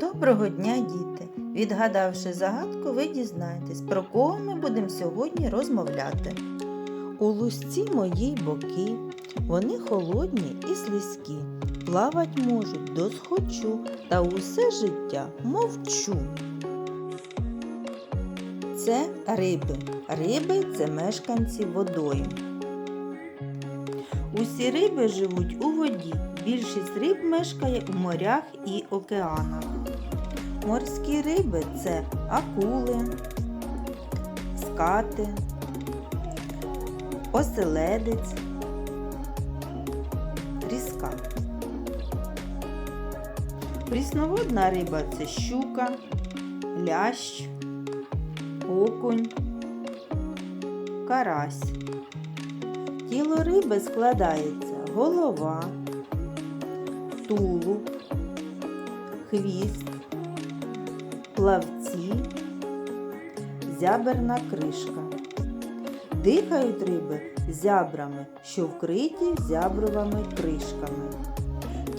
Доброго дня, діти! Відгадавши загадку, ви дізнаєтесь, про кого ми будемо сьогодні розмовляти. У лусці моїй боки, вони холодні і слизькі, плавать можуть досхочу, та усе життя мовчу. Це риби. Риби це мешканці водою. Усі риби живуть у воді. Більшість риб мешкає у морях і океанах. Морські риби це акули, скати, оселедець, тріска. Прісноводна риба це щука, лящ, окунь, карась. Тіло риби складається голова, тулуб, хвіст, плавці, зяберна кришка. Дихають риби зябрами, що вкриті зябровими кришками.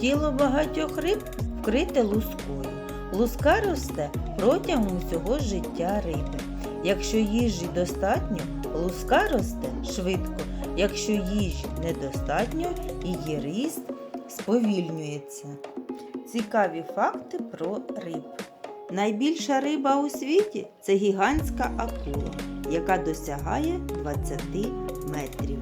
Тіло багатьох риб вкрите лускою. Луска росте протягом усього життя риби. Якщо їжі достатньо, луска росте швидко. Якщо їжі недостатньо, її ріст сповільнюється. Цікаві факти про риб. Найбільша риба у світі це гігантська акула, яка досягає 20 метрів.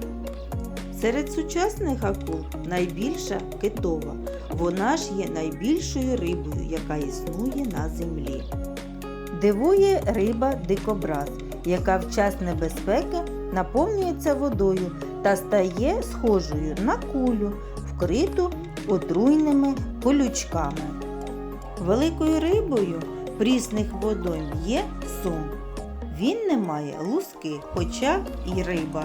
Серед сучасних акул найбільша китова. Вона ж є найбільшою рибою, яка існує на землі. Дивує риба дикобраз, яка в час небезпеки наповнюється водою та стає схожою на кулю, вкриту отруйними колючками. Великою рибою прісних водойм є сум. Він не має луски, хоча і риба.